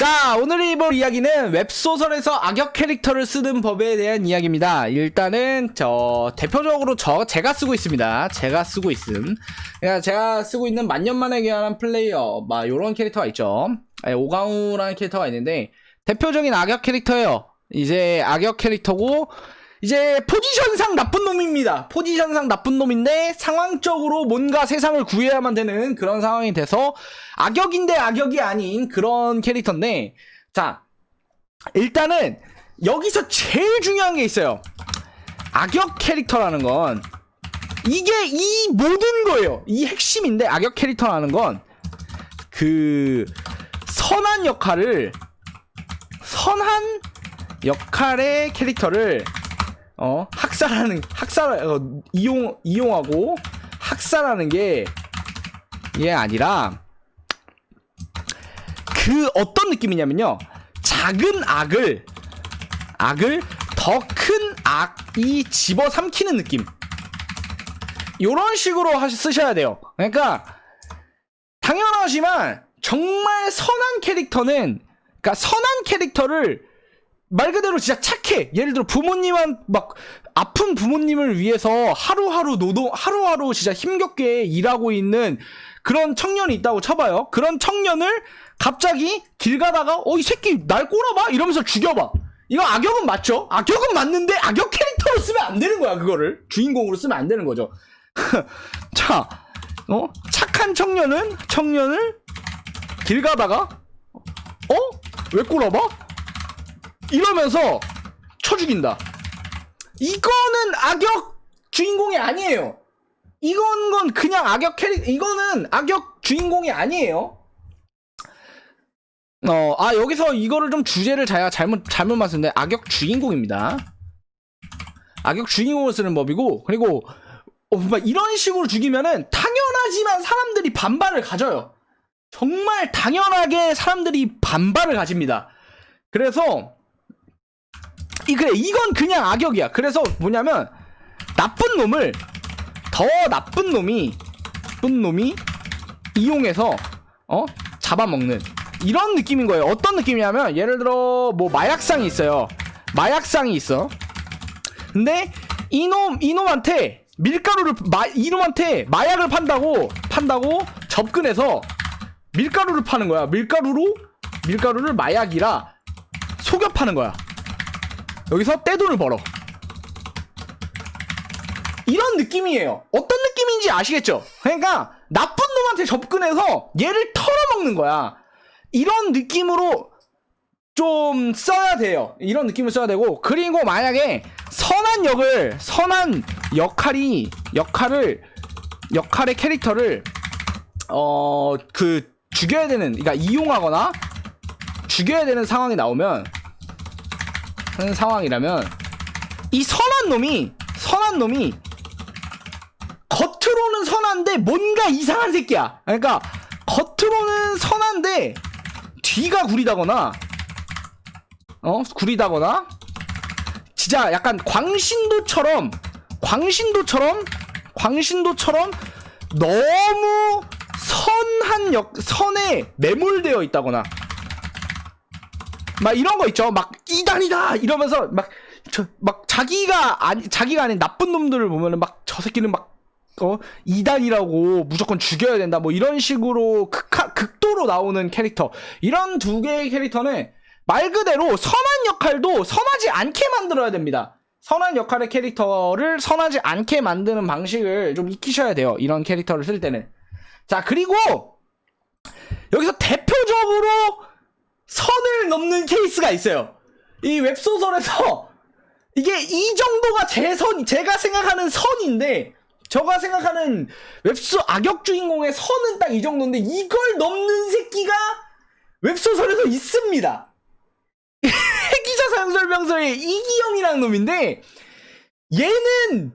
자, 오늘 이볼 이야기는 웹소설에서 악역 캐릭터를 쓰는 법에 대한 이야기입니다. 일단은 저 대표적으로 저 제가 쓰고 있습니다. 제가 쓰고 있음. 그러니까 제가 쓰고 있는 만년만에 귀환한 플레이어, 막 요런 캐릭터가 있죠. 아니, 오강우라는 캐릭터가 있는데 대표적인 악역 캐릭터예요. 이제 악역 캐릭터고 이제 포지션상 나쁜 놈입니다. 포지션상 나쁜 놈인데 상황적으로 뭔가 세상을 구해야만 되는 그런 상황이 돼서 악역인데 악역이 아닌 그런 캐릭터인데 자 일단은 여기서 제일 중요한 게 있어요. 악역 캐릭터라는 건 이게 이 모든 거예요. 이 핵심인데 악역 캐릭터라는 건 그 선한 역할을 선한 역할의 캐릭터를 어? 학살하는 학살 어, 이용 이용하고 학살하는 게 이게 아니라 그 어떤 느낌이냐면요. 작은 악을 악을 더 큰 악이 집어삼키는 느낌. 요런 식으로 하시, 쓰셔야 돼요. 그러니까 당연하지만 정말 선한 캐릭터는 그러니까 선한 캐릭터를 말 그대로 진짜 착해. 예를 들어 부모님한 막 아픈 부모님을 위해서 하루하루 노동 하루하루 진짜 힘겹게 일하고 있는 그런 청년이 있다고 쳐봐요. 그런 청년을 갑자기 길 가다가 어 이 새끼 날 꼬라봐 이러면서 죽여봐. 이거 악역은 맞죠? 악역은 맞는데 악역 캐릭터로 쓰면 안 되는 거야 그거를 주인공으로 쓰면 안 되는 거죠. 자, 어 착한 청년은 청년을 길 가다가 어 왜 꼬라봐? 이러면서 쳐 죽인다. 이거는 악역 주인공이 아니에요. 이건 건 그냥 악역 캐릭 이거는 악역 주인공이 아니에요. 어, 아 여기서 이거를 좀 주제를 제가 잘못 잘못 맞췄는데 악역 주인공입니다. 악역 주인공을 쓰는 법이고 그리고 어, 막 이런 식으로 죽이면은 당연하지만 사람들이 반발을 가져요. 정말 당연하게 사람들이 반발을 가집니다. 그래서 이 그래 이건 그냥 악역이야. 그래서 뭐냐면 나쁜 놈을 더 나쁜 놈이 나쁜 놈이 이용해서 어 잡아먹는 이런 느낌인 거예요. 어떤 느낌이냐면 예를 들어 뭐 마약상이 있어요. 마약상이 있어. 근데 이놈 이놈한테 밀가루를 마, 이놈한테 마약을 판다고 판다고 접근해서 밀가루를 파는 거야. 밀가루로 밀가루를 마약이라 속여 파는 거야. 여기서 떼돈을 벌어. 이런 느낌이에요. 어떤 느낌인지 아시겠죠? 그러니까 나쁜 놈한테 접근해서 얘를 털어먹는 거야. 이런 느낌으로 좀 써야 돼요. 이런 느낌을 써야 되고 그리고 만약에 선한 역을 선한 역할이 역할을 역할의 캐릭터를 어 그 죽여야 되는 그러니까 이용하거나 죽여야 되는 상황이 나오면 하는 상황이라면 이 선한 놈이 선한 놈이 겉으로는 선한데 뭔가 이상한 새끼야. 그러니까 겉으로는 선한데 뒤가 구리다거나 어 구리다거나 진짜 약간 광신도처럼 광신도처럼 광신도처럼 너무 선한 역 선에 매몰되어 있다거나 막 이런 거 있죠. 막 이단이다 이러면서 막 저 막 자기가 아니 자기가 아닌 나쁜 놈들을 보면은 막 저 새끼는 막 어, 이단이라고 무조건 죽여야 된다 뭐 이런 식으로 극하, 극도로 나오는 캐릭터 이런 두 개의 캐릭터는 말 그대로 선한 역할도 선하지 않게 만들어야 됩니다. 선한 역할의 캐릭터를 선하지 않게 만드는 방식을 좀 익히셔야 돼요. 이런 캐릭터를 쓸 때는. 자, 그리고 여기서 대표적으로 선을 넘는 케이스가 있어요. 이 웹소설에서 이게 이 정도가 제 선, 제가 생각하는 선인데, 제가 생각하는 웹소 악역 주인공의 선은 딱 이 정도인데, 이걸 넘는 새끼가 웹소설에서 있습니다. 해기자 사용설명서의 이기영이라는 놈인데, 얘는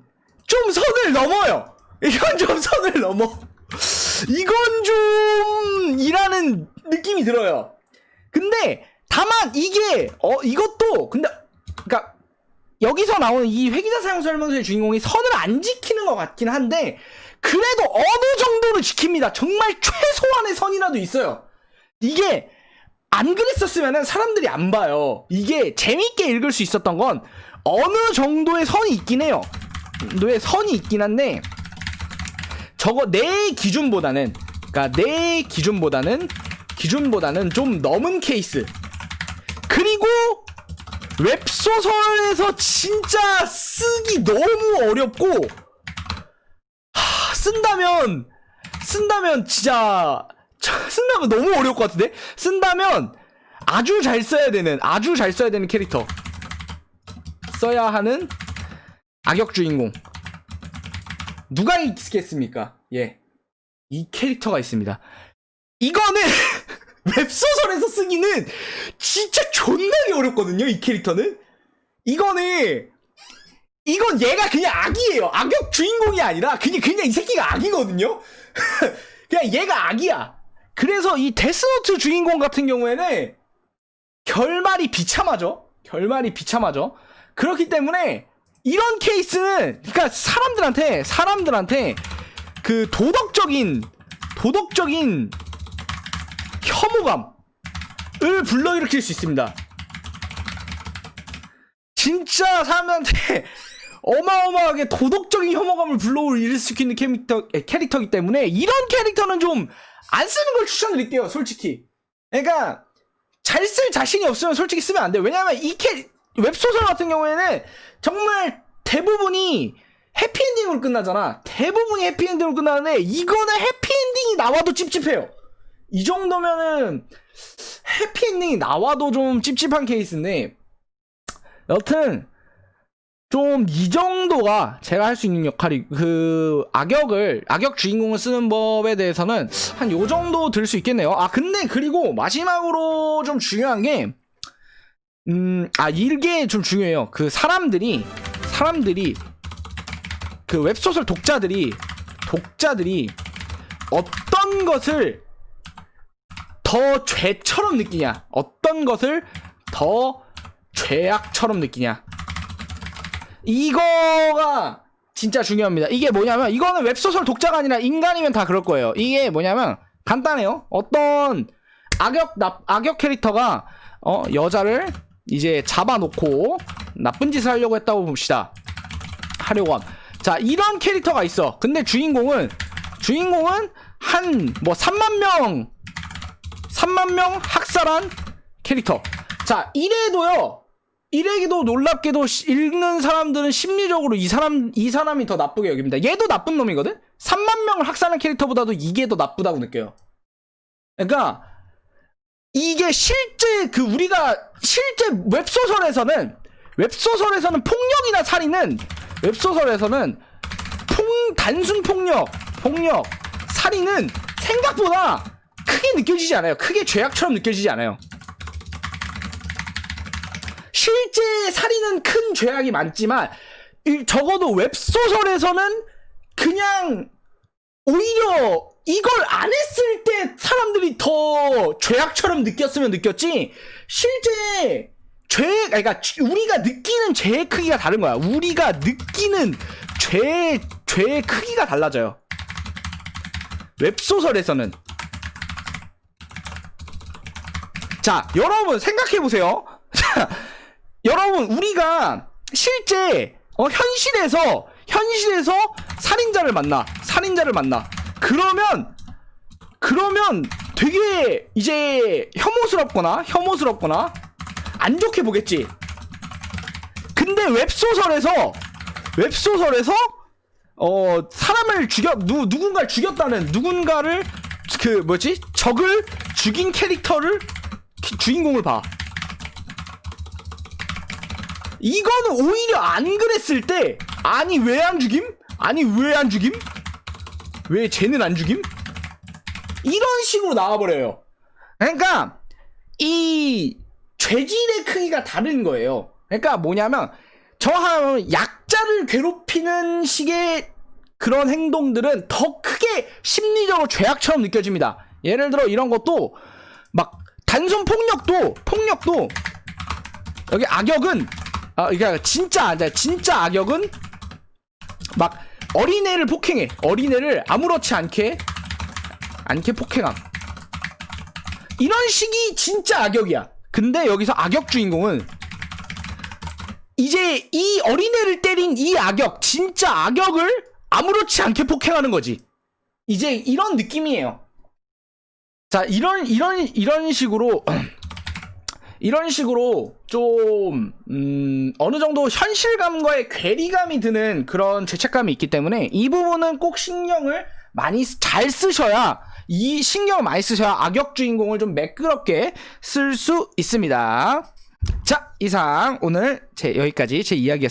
좀 선을 넘어요. 이건 좀 선을 넘어. 이건 좀, 이라는 느낌이 들어요. 근데 다만 이게 어 이것도 근데 그러니까 여기서 나오는 이 회기자 사용 설명서의 주인공이 선을 안 지키는 것 같긴 한데 그래도 어느 정도는 지킵니다. 정말 최소한의 선이라도 있어요. 이게 안 그랬었으면은 사람들이 안 봐요. 이게 재밌게 읽을 수 있었던 건 어느 정도의 선이 있긴 해요. 노의 선이 있긴 한데 저거 내 기준보다는 그러니까 내 기준보다는 기준보다는 좀 넘은 케이스. 그리고 웹소설에서 진짜 쓰기 너무 어렵고 하, 쓴다면 쓴다면 진짜 저- 쓴다면 너무 어려울 것 같은데 쓴다면 아주 잘 써야 되는 아주 잘 써야 되는 캐릭터 써야 하는 악역 주인공 누가 있겠습니까? 예. 이 캐릭터가 있습니다. 이거는 웹소설에서 쓰기는 진짜 존나게 어렵거든요, 이 캐릭터는. 이거는 이건 얘가 그냥 악이에요. 악역 주인공이 아니라 그냥 그냥 이 새끼가 악이거든요. 그냥 얘가 악이야. 그래서 이 데스노트 주인공 같은 경우에는 결말이 비참하죠. 결말이 비참하죠. 그렇기 때문에 이런 케이스는 그러니까 사람들한테 사람들한테 그 도덕적인 도덕적인 혐오감을 불러일으킬 수 있습니다. 진짜 사람들한테 어마어마하게 도덕적인 혐오감을 불러일으키는 캐릭터, 에, 캐릭터이기 때문에 이런 캐릭터는 좀 안 쓰는 걸 추천드릴게요, 솔직히. 그러니까 잘 쓸 자신이 없으면 솔직히 쓰면 안 돼요. 왜냐면 이 캐, 웹소설 같은 경우에는 정말 대부분이 해피엔딩으로 끝나잖아. 대부분이 해피엔딩으로 끝나는데 이거는 해피엔딩이 나와도 찝찝해요. 이 정도면은 해피엔딩이 나와도 좀 찝찝한 케이스인데 여튼 좀 이 정도가 제가 할 수 있는 역할이 그 악역을 악역 주인공을 쓰는 법에 대해서는 한 요 정도 들 수 있겠네요. 아 근데 그리고 마지막으로 좀 중요한 게 음, 아, 이게 좀 중요해요. 그 사람들이, 사람들이, 그 웹소설 독자들이, 독자들이 어떤 것을 더 죄처럼 느끼냐, 어떤 것을 더 죄악처럼 느끼냐. 이거가 진짜 중요합니다. 이게 뭐냐면, 이거는 웹소설 독자가 아니라 인간이면 다 그럴 거예요. 이게 뭐냐면, 간단해요. 어떤 악역, 납, 악역 캐릭터가, 어, 여자를 이제 잡아놓고 나쁜 짓을 하려고 했다고 봅시다. 하려고 함. 자, 이런 캐릭터가 있어. 근데 주인공은, 주인공은 한, 뭐, 3만 명, 3만 명 학살한 캐릭터. 자, 이래도요, 이래기도 놀랍게도 시- 읽는 사람들은 심리적으로 이 사람, 이 사람이 더 나쁘게 여깁니다. 얘도 나쁜 놈이거든? 3만 명을 학살한 캐릭터보다도 이게 더 나쁘다고 느껴요. 그러니까, 이게 실제 그 우리가 실제 웹소설에서는 웹소설에서는 폭력이나 살인은 웹소설에서는 폭 단순 폭력, 폭력, 살인은 생각보다 크게 느껴지지 않아요. 크게 죄악처럼 느껴지지 않아요. 실제 살인은 큰 죄악이 많지만 이- 적어도 웹소설에서는 그냥 오히려 이걸 안 했을 때 사람들이 더 죄악처럼 느꼈으면 느꼈지 실제 죄 그러니까 우리가 느끼는 죄의 크기가 다른 거야. 우리가 느끼는 죄 죄의 크기가 달라져요. 웹소설에서는 자, 여러분 생각해 보세요. 자, 여러분 우리가 실제 어, 현실에서 현실에서 살인자를 만나 살인자를 만나 그러면 그러면 되게 이제 혐오스럽거나 혐오스럽거나 안 좋게 보겠지. 근데 웹소설에서 웹소설에서 어 사람을 죽여 누 누군가를 죽였다는 누군가를 그 뭐지 적을 죽인 캐릭터를 키- 주인공을 봐. 이거는 오히려 안 그랬을 때 아니 왜 안 죽임? 아니 왜 안 죽임? 왜 쟤는 안 죽임? 이런 식으로 나와버려요. 그러니까 이 죄질의 크기가 다른 거예요. 그러니까 뭐냐면 저한 약자를 괴롭히는 식의 그런 행동들은 더 크게 심리적으로 죄악처럼 느껴집니다. 예를 들어 이런 것도 막 단순 폭력도 폭력도 여기 악역은 아 그러니까 진짜 진짜 악역은 막 어린애를 폭행해 어린애를 아무렇지 않게 않게 폭행함 이런 식이 진짜 악역이야. 근데 여기서 악역 주인공은 이제 이 어린애를 때린 이 악역, 진짜 악역을 아무렇지 않게 폭행하는 거지. 이제 이런 느낌이에요. 자, 이런, 이런, 이런 식으로, 이런 식으로 좀, 음, 어느 정도 현실감과의 괴리감이 드는 그런 죄책감이 있기 때문에 이 부분은 꼭 신경을 많이 쓰- 잘 쓰셔야 이 신경을 많이 쓰셔야 악역 주인공을 좀 매끄럽게 쓸 수 있습니다. 자, 이상 오늘 제 여기까지 제 이야기였습니다.